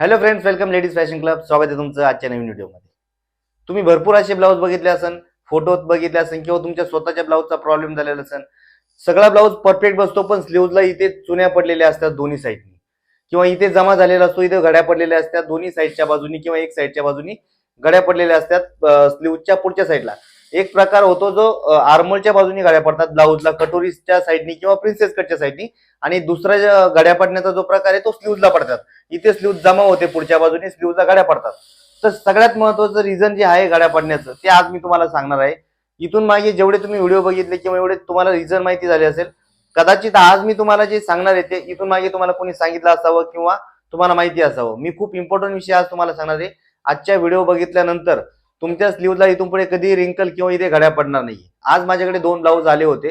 Hello friends welcome ladies fashion club स्वागत आहे तुमचं आजच्या नवीन व्हिडिओमध्ये तुम्ही भरपूर असे ब्लाऊज बघितले असन फोटोत बघितले असन किंवा तुमच्या स्वतःच्या ब्लाऊजचा प्रॉब्लेम झालेला असन सगळा ब्लाऊज परफेक्ट बसतो पण स्लीवला इथे चुन्या पडलेल्या असतात दोन्ही साईडनी किंवा इथे जमा झालेला असतो इथे घड्या पडलेल्या असतात दोन्ही साईडच्या बाजूनी किंवा एक साईडच्या बाजूनी घड्या पडलेल्या असतात स्लीवच्या पुढच्या साईडला एक प्रकार होतो जो आर्मोलच्या बाजूने गाड्या पडतात ब्लाऊजला कटोरीच्या साईडनी किंवा प्रिन्सेस कटच्या साईडनी. आणि दुसरा गाड्या पडण्याचा जो प्रकार आहे तो स्लीव्हजला पडतात. इथे स्लीव्ह जमा होते पुढच्या बाजूने स्लीव्हला गाड्या पडतात. तर सगळ्यात महत्वाचं रिझन जे आहे गाड्या पडण्याचं ते आज मी तुम्हाला सांगणार आहे. इथून मागे जेवढे तुम्ही व्हिडिओ बघितले किंवा एवढे तुम्हाला रिझन माहिती झाले असेल कदाचित आज मी तुम्हाला जे सांगणार आहे ते इथून मागे तुम्हाला कोणी सांगितलं असावं किंवा तुम्हाला माहिती असावं. मी खूप इम्पॉर्टंट विषय आज तुम्हाला सांगणार आहे. आजच्या व्हिडिओ बघितल्यानंतर तुमच्या स्लीवला इथून पुढे कधी रिंकल किंवा इथे घड्या पडणार नाही आज माझ्याकडे दोन ब्लाऊज आले होते.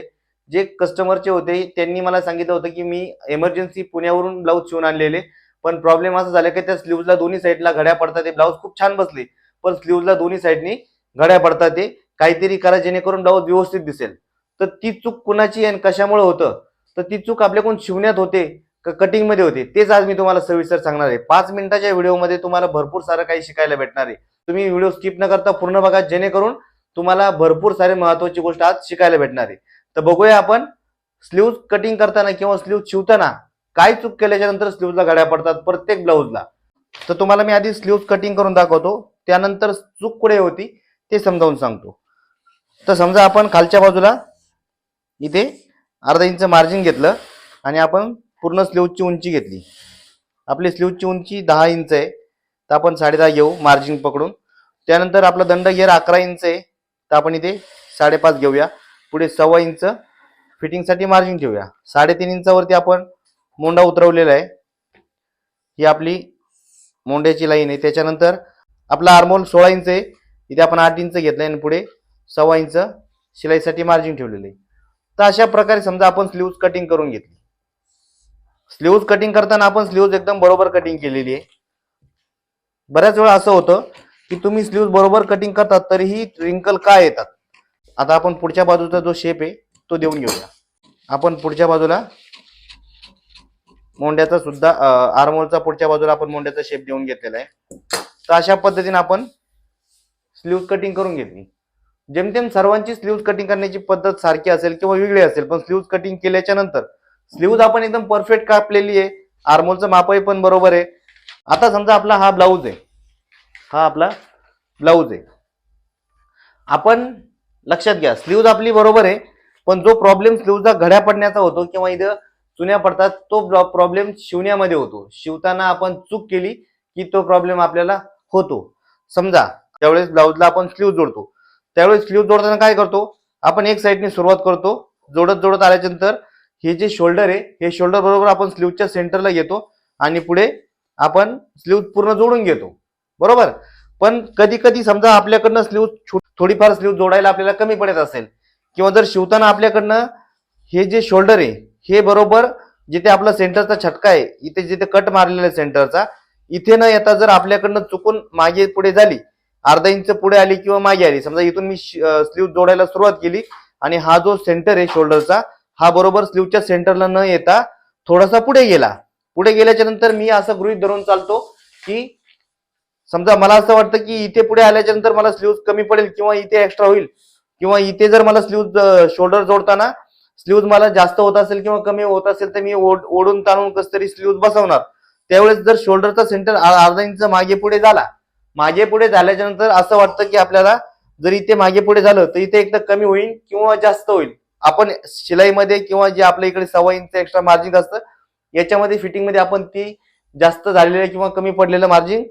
जे कस्टमरचे होते त्यांनी मला सांगितलं होतं की मी एमर्जन्सी पुण्यावरून ब्लाऊज शिवून आणलेले. पण प्रॉब्लेम असा झाला की त्या स्लीवला दोन्ही साईडला घड्या पडतात ते ब्लाऊज खूप छान बसले. पण स्लीवला दोन्ही साईडनी घड्या पडतात ते. काहीतरी करा जेणेकरून ब्लाऊज व्यवस्थित दिसेल. तर ती चूक कुणाची आणि कशामुळे होतं? तर ती चूक आपल्याकडून शिवण्यात होते. कटिंगमध्ये होते. तेच आज मी तुम्हाला सविस्तर सांगणार आहे. पाच मिनिटाच्या व्हिडिओमध्ये तुम्हाला भरपूर सारं काही शिकायला भेटणार आहे. तुम्ही व्हिडिओ स्किप न करता पूर्ण बघा जेणेकरून तुम्हाला भरपूर सारे महत्वाची गोष्ट आज शिकायला भेटणार आहे. तर बघूया आपण स्लीव्ज कटिंग करताना किंवा स्लीव्ज शिवताना काय चूक केल्याच्यानंतर स्लीवला गाड्या पडतात प्रत्येक ब्लाऊजला तर तुम्हाला मी आधी स्लीव्ह कटिंग करून दाखवतो. त्यानंतर चूक कुठे होती ते समजावून सांगतो. तर समजा आपण खालच्या बाजूला इथे अर्धा इंच मार्जिन घेतलं आणि आपण पूर्ण स्लीवची उंची घेतली. आपली स्लीवची उंची दहा इंच आहे. तर आपण साडेदहा घेऊ मार्जिन पकडून. त्यानंतर आपला दंड घेर अकरा इंच आहे. तर आपण इथे साडेपाच घेऊया. पुढे सव्वा इंच फिटिंगसाठी मार्जिन ठेवूया. साडेतीन इंचावरती आपण मोंडा उतरवलेला आहे. ही आपली मोंड्याची लाईन आहे. त्याच्यानंतर आपला आर्मोल सोळा इंच आहे. इथे आपण आठ इंच घेतलंय आणि पुढे सव्वा इंच शिलाईसाठी मार्जिन ठेवलेलं आहे. तर अशा प्रकारे समजा आपण स्लीव्ज कटिंग करून घेतली. स्लीव्ज कटिंग करताना आपण स्लीव्ज एकदम बरोबर कटिंग केलेली आहे. बऱ्याच वेळा असं होतं की तुम्ही स्लीव्ज बरोबर कटिंग करतात तरीही रिंकल का येतात? आता आपण पुढच्या बाजूचा जो शेप आहे तो देऊन घेऊया. आपण पुढच्या बाजूला मोंड्याचा सुद्धा आर्मोलचा पुढच्या बाजूला आपण मोंड्याचा शेप देऊन घेतलेला आहे. तर अशा पद्धतीने आपण स्लीव्ज कटिंग करून घेतली. जेमतेम सर्वांची स्लीव्ज कटिंग करण्याची पद्धत सारखी असेल किंवा वेगळी असेल पण स्लीव्ह कटिंग केल्याच्यानंतर स्लीव्ज आपण एकदम परफेक्ट कापलेली आहे. आर्मोलचं मापही पण बरोबर आहे. आता समजा आपला हा ब्लाऊज आहे. हा आपला ब्लाऊज आहे. आपण लक्षात घ्या स्लीव्ज आपली बरोबर आहे पण जो प्रॉब्लेम स्लीव्हचा घड्या पडण्याचा होतो किंवा इथं चुन्या पडतात तो प्रॉब्लेम शिवण्यामध्ये होतो. शिवताना आपण चूक केली की तो प्रॉब्लेम आपल्याला होतो. समजा त्यावेळेस ब्लाऊजला आपण स्लीव्ह जोडतो. त्यावेळेस स्लीव्ह जोडताना काय करतो? आपण एक साईडने सुरुवात करतो. जोडत जोडत आल्याच्यानंतर हे जे शोल्डर आहे हे शोल्डर बरोबर आपण स्लीवच्या सेंटरला घेतो आणि पुढे आपण स्लीव पूर्ण जोडून घेतो. बरोबर? पण कधी कधी समजा आपल्याकडनं स्लीव थोडीफार स्लीव जोडायला आपल्याला कमी पडत असेल किंवा जर शिवताना आपल्याकडनं हे जे शोल्डर आहे हे बरोबर जिथे आपला सेंटरचा छटका आहे इथे जिथे कट मारलेला आहे सेंटरचा इथे न येता जर आपल्याकडनं चुकून मागे पुढे झाली अर्धा इंच पुढे आली किंवा मागे आली समजा इथून मी स्लीव जोडायला सुरुवात केली आणि हा जो सेंटर आहे शोल्डरचा हा बरोबर स्लीवच्या सेंटरला न येता थोडासा पुढे गेला. पुढे गेल्याच्यानंतर मी असं गृहित धरून चालतो की समजा मला असं वाटतं की इथे पुढे आल्याच्यानंतर मला स्लीव्ह कमी पडेल किंवा इथे एक्स्ट्रा होईल किंवा इथे जर मला स्लीव्ह शोल्डर जोडताना स्लीव्ह मला जास्त होत असेल किंवा कमी होत असेल तर मी ओढ- ओढून ताणून कस तरी स्लीव्ह बसवणार. त्यावेळेस जर शोल्डरचा सेंटर अर्धा इंच मागे पुढे झाला मागे पुढे झाल्याच्यानंतर असं वाटतं की आपल्याला जर इथे मागे पुढे झालं तर इथे एकदा कमी होईल किंवा जास्त होईल. आपण शिलाईमध्ये किंवा जे आपल्या इकडे सव्वा इंच एक्स्ट्रा मार्जिन असतं याच्यामध्ये फिटिंगमध्ये आपण ती जास्त झालेलं किंवा कमी पडलेलं मार्जिन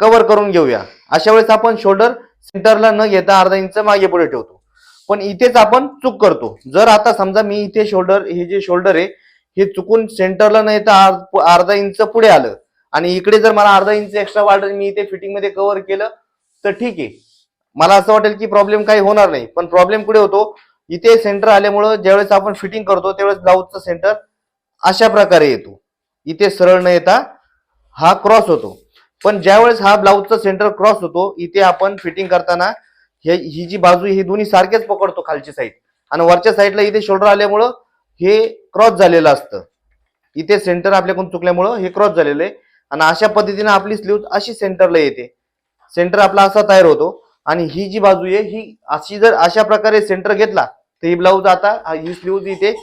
कव्हर करून घेऊया. अशा वेळेस आपण शोल्डर सेंटरला न घेता अर्धा इंच मागे पुढे ठेवतो. पण इथेच आपण चूक करतो. जर आता समजा मी इथे शोल्डर हे जे शोल्डर आहे हे चुकून सेंटरला न येता अर्धा इंच पुढे आलं आणि इकडे जर मला अर्धा इंच एक्स्ट्रा वाढलं मी इथे फिटिंगमध्ये कव्हर केलं तर ठीक आहे. मला असं वाटेल की प्रॉब्लेम काही होणार नाही. पण प्रॉब्लेम कुठे होतो? इथे सेंटर आल्यामुळं ज्यावेळेस आपण फिटिंग करतो त्यावेळेस ब्लाऊजचं सेंटर अशा प्रकारे येतो. इथे सरळ न येता हा क्रॉस होतो. पण ज्यावेळेस हा ब्लाऊजचा सेंटर क्रॉस होतो इथे आपण फिटिंग करताना हे ही जी बाजू ही दोन्ही सारखेच पकडतो खालची साईड आणि वरच्या साईडला इथे शोल्डर आल्यामुळं हे क्रॉस झालेलं असतं. इथे सेंटर आपल्याकडून चुकल्यामुळं हे क्रॉस झालेलं आहे. आणि अशा पद्धतीने आपली स्लीव अशी सेंटरला येते. सेंटर आपला असा तयार होतो. आणि ही जी बाजू आहे ही अशी जर अशा प्रकारे सेंटर घेतला तर ही ब्लाऊज आता ही स्लीव्ह इथे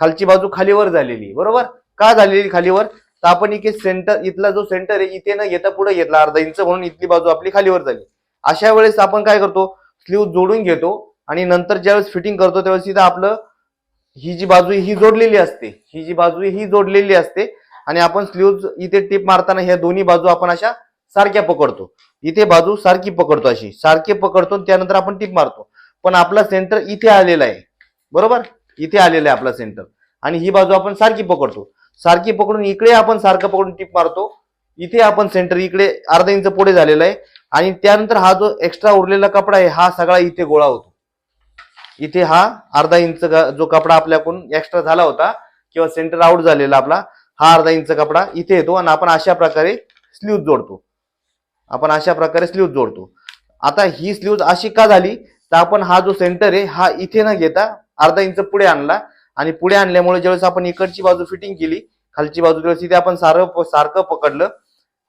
खालची बाजू खालीवर झालेली बरोबर? का झालेली खालीवर? तर आपण इथे सेंटर इथला जो सेंटर आहे इथे न घेता पुढे घेतला अर्धा इंच म्हणून इथली बाजू आपली खालीवर झाली. अशा वेळेस आपण काय करतो? स्लीव जोडून घेतो आणि नंतर ज्यावेळेस फिटिंग करतो त्यावेळेस इथं आपलं ही जी बाजू ही जोडलेली असते. ही जी बाजू ही जोडलेली असते. आणि आपण स्लीव इथे टिप मारताना ह्या दोन्ही बाजू आपण अशा सारख्या पकडतो. इथे बाजू सारखी पकडतो अशी. सारखी पकडतो आणि त्यानंतर आपण टिप मारतो. पण आपला सेंटर इथे आलेला आहे. बरोबर? इथे आलेला आहे आपला सेंटर आणि ही बाजू आपण सारखी पकडतो. सारखी पकडून इकडे आपण सारखं पकडून टिप मारतो. इथे आपण सेंटर इकडे अर्धा इंच पुढे झालेला आहे. आणि त्यानंतर हा जो एक्स्ट्रा उरलेला कपडा आहे हा सगळा इथे गोळा होतो. इथे हा अर्धा इंच जो कपडा आपल्याकडून एक्स्ट्रा झाला होता किंवा सेंटर आउट झालेला आपला हा अर्धा इंच कपडा इथे येतो. आणि आपण अशा प्रकारे स्लीव जोडतो. आपण अशा प्रकारे स्लीव जोडतो. आता ही स्लीव अशी का झाली? तर आपण हा जो सेंटर आहे हा इथे न घेता अर्धा इंच पुढे आणला. आणि पुढे आणल्यामुळे ज्यावेळेस आपण इकडची बाजू फिटिंग केली खालची बाजू ज्यावेळेस इथे आपण सारं सारखं पकडलं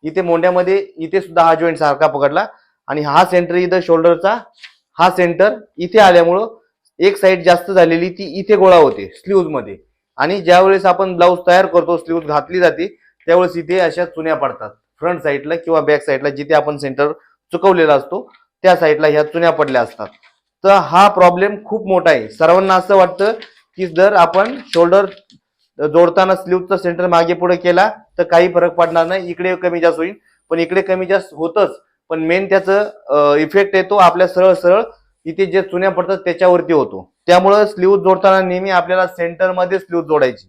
इथे मोंड्यामध्ये इथे सुद्धा हा जॉईंट सारखा पकडला. आणि हा सेंटर इथं शोल्डरचा हा सेंटर इथे आल्यामुळं एक साईड जास्त झालेली ती इथे गोळा होते स्लीव्जमध्ये. आणि ज्यावेळेस आपण ब्लाऊज तयार करतो स्लीव्ज घातली जाते त्यावेळेस इथे अशा चुन्या पडतात. फ्रंट साईडला किंवा बॅक साईडला जिथे आपण सेंटर चुकवलेला असतो त्या साईडला ह्या चुन्या पडल्या असतात. तर हा प्रॉब्लेम खूप मोठा आहे. सर्वांना असं वाटतं की जर आपण शोल्डर जोडताना स्लीवचा सेंटर मागे पुढे केला तर काही फरक पडणार नाही. इकडे कमी जास्त होईल पण इकडे कमी जास्त होतच. पण मेन त्याचं इफेक्ट येतो आपल्या सरळ सरळ इथे जे चुन्या पडतात त्याच्यावरती होतो. त्यामुळं स्लीव जोडताना नेहमी आपल्याला सेंटरमध्ये स्लीव जोडायची.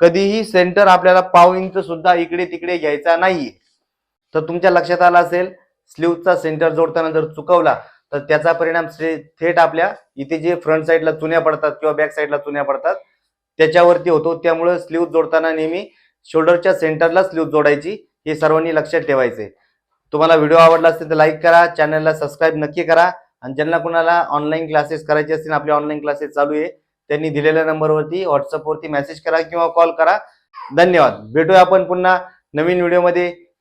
कधीही सेंटर आपल्याला पाव इंच सुद्धा इकडे तिकडे घ्यायचा नाहीये. तर तुमच्या लक्षात आलं असेल स्लीवचा सेंटर जोडताना जर चुकवला तर त्याचा परिणाम थेट आपल्या इथे जे फ्रंट साईडला चुन्या पडतात किंवा बॅक साईडला चुन्या पडतात त्याच्यावरती होतो. त्यामुळे स्लीव जोडताना नेहमी शोल्डरच्या सेंटरला स्लीव जोडायची हे सर्वांनी लक्षात ठेवायचे तुम्हाला व्हिडिओ आवडला असेल तर लाईक करा चॅनलला सबस्क्राईब नक्की करा. आणि ज्यांना कुणाला ऑनलाईन क्लासेस करायचे असतील आपले ऑनलाईन क्लासेस चालू आहे त्यांनी दिलेल्या नंबरवरती व्हॉट्सअपवरती मेसेज करा किंवा कॉल करा. धन्यवाद. भेटूया आपण पुन्हा नवीन व्हिडिओमध्ये